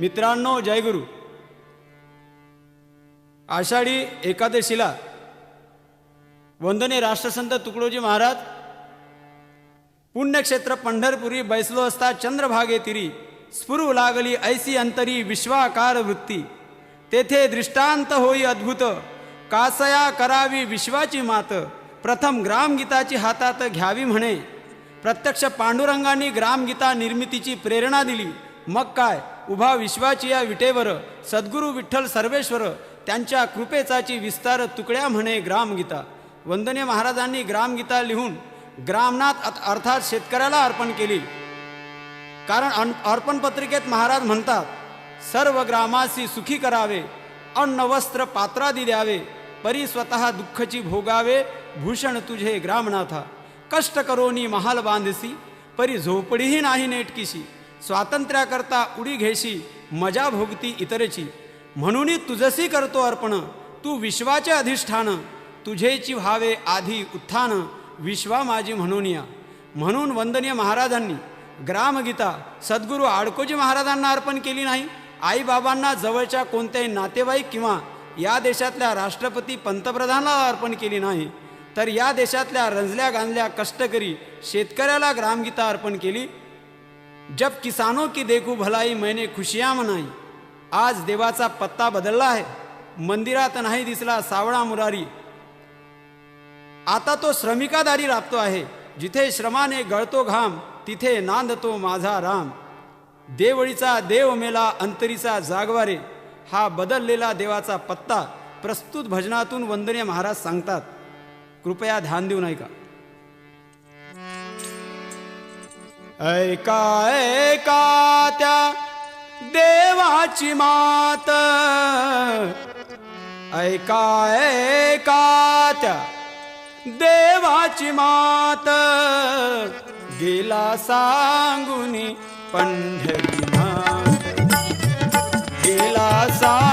मित्रांनो जयगुरु आषाढी एकादशीला वंदने राष्ट्रसंत तुकडोजी महाराज पुण्यक्षेत्र पंढरपुरी बैसलो असता चंद्रभागे तिरी स्फुरू लागली ऐसी अंतरी विश्वाकार वृत्ती. तेथे दृष्टांत होई अद्भुत कासया करावी विश्वाची मात प्रथम ग्रामगीताची हातात घ्यावी म्हणे. प्रत्यक्ष पांडुरंगांनी ग्रामगीता निर्मितीची प्रेरणा दिली. मग काय? उभा विश्वाची या विटेवर सद्गुरू विठ्ठल सर्वेश्वर त्यांच्या कृपेचाची विस्तार तुकड्या म्हणे ग्रामगीता. वंदने महाराजांनी ग्रामगीता लिहून ग्रामनाथ अर्थात शेतकऱ्याला अर्पण केली. कारण अन अर्पण पत्रिकेत महाराज म्हणतात सर्व ग्रामासी सुखी करावे अन्न वस्त्र पात्रादी द्यावे परी स्वतः दुःखची भोगावे भूषण तुझे ग्रामनाथा. कष्ट करोनी महाल बांधसी परी झोपडीही नाही नेटकीशी. स्वातंत्र्याकरता उडी घेशी मजा भोगती इतरची. म्हणून तुझसी करतो अर्पण तू विश्वाचे अधिष्ठान तुझेची व्हावे आधी उत्थान विश्वा माझी म्हणून या म्हणून वंदनीय महाराजांनी ग्रामगीता सद्गुरू आडकोजी महाराजांना अर्पण केली नाही आईबाबांना जवळच्या कोणत्याही नातेवाईक किंवा या देशातल्या राष्ट्रपती पंतप्रधानाला अर्पण केली नाही तर या देशातल्या रंजल्या गांजल्या कष्टकरी शेतकऱ्याला ग्रामगीता अर्पण केली जब किसानों की देखू भलाई मैंने खुशियां मनाई। आज देवाचा पत्ता बदलला आहे मंदिरात नाही दिसला सावळा मुरारी। आता तो श्रमिकादारी राबतो आहे। जिथे श्रमाने गळतो घाम तिथे नांदतो माझा राम। देवळीचा देव मेला अंतरीचा जागवारे। हा बदललेला देवाचा पत्ता प्रस्तुत भजनातून वंदनीय महाराज सांगतात। कृपया ध्यान देऊ नये का ऐका ऐका त्या देवाची मात. ऐका ऐका त्या देवाची मात. गेला सांगुनी मात गेला सांग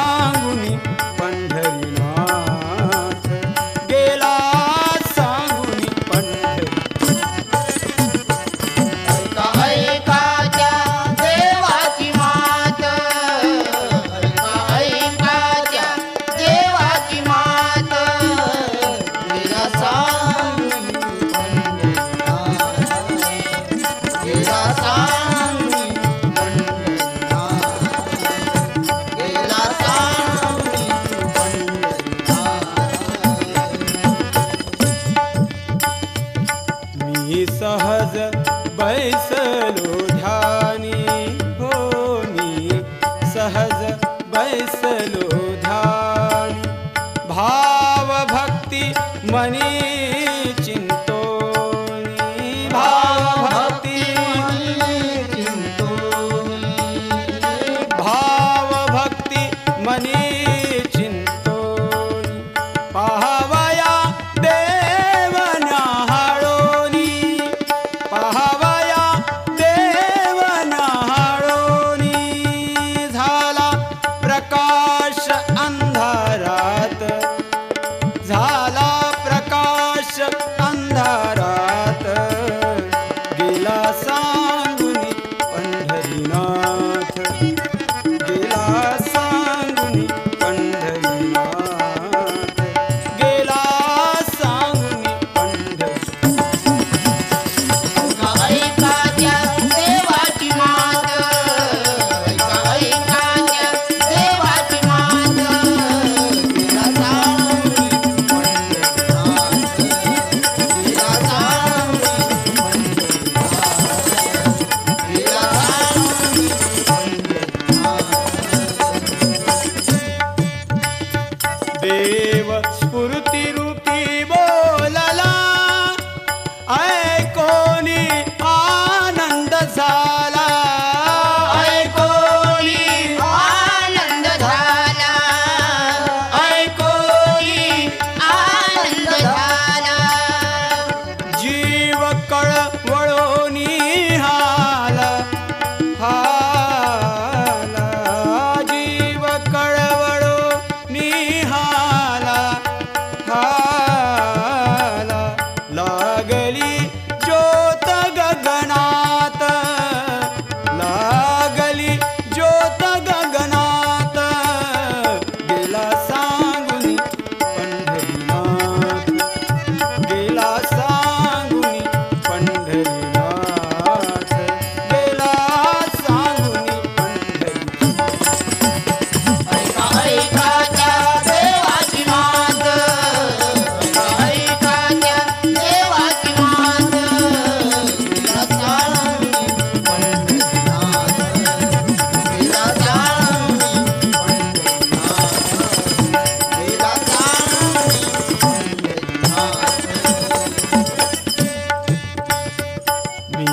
आए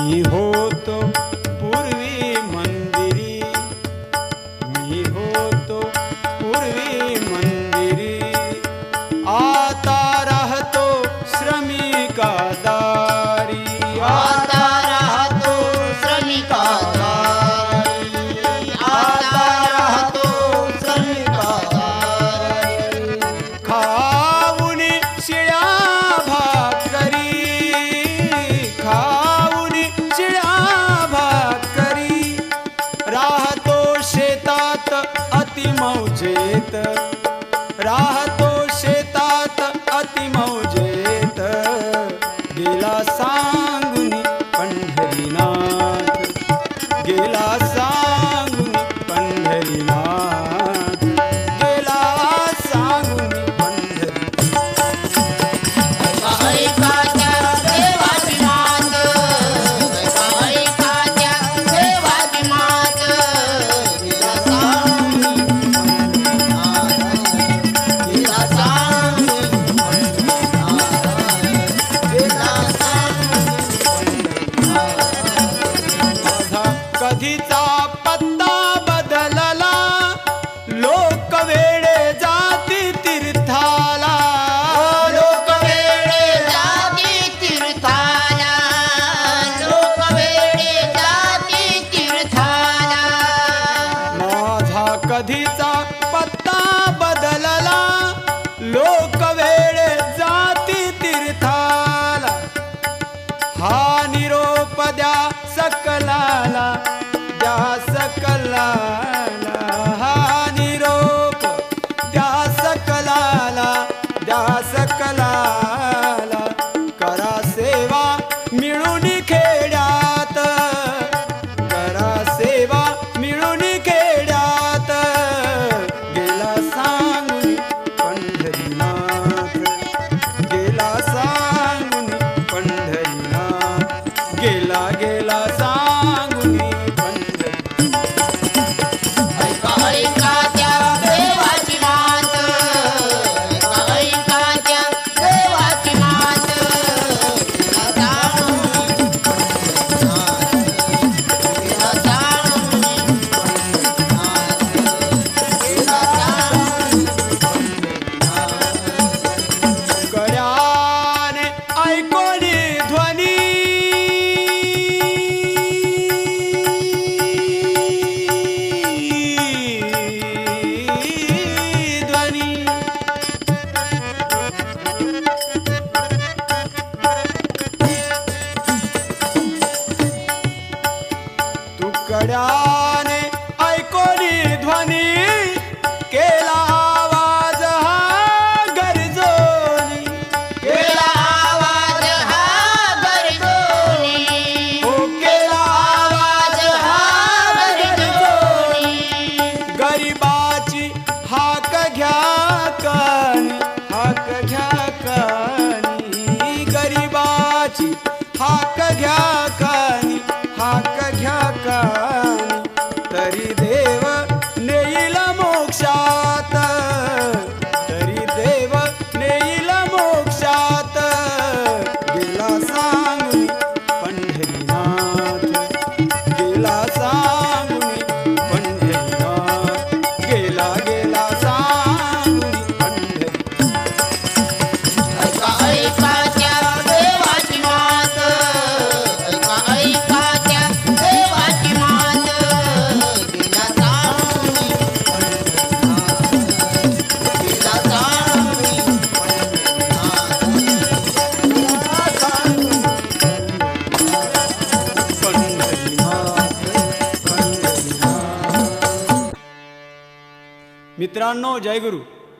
ही हो ਚੇਤ ਰਾਹਤ No. गरीबाची हाक घ्या ਜਾਣੋ ਜੈ ਗੁਰੂ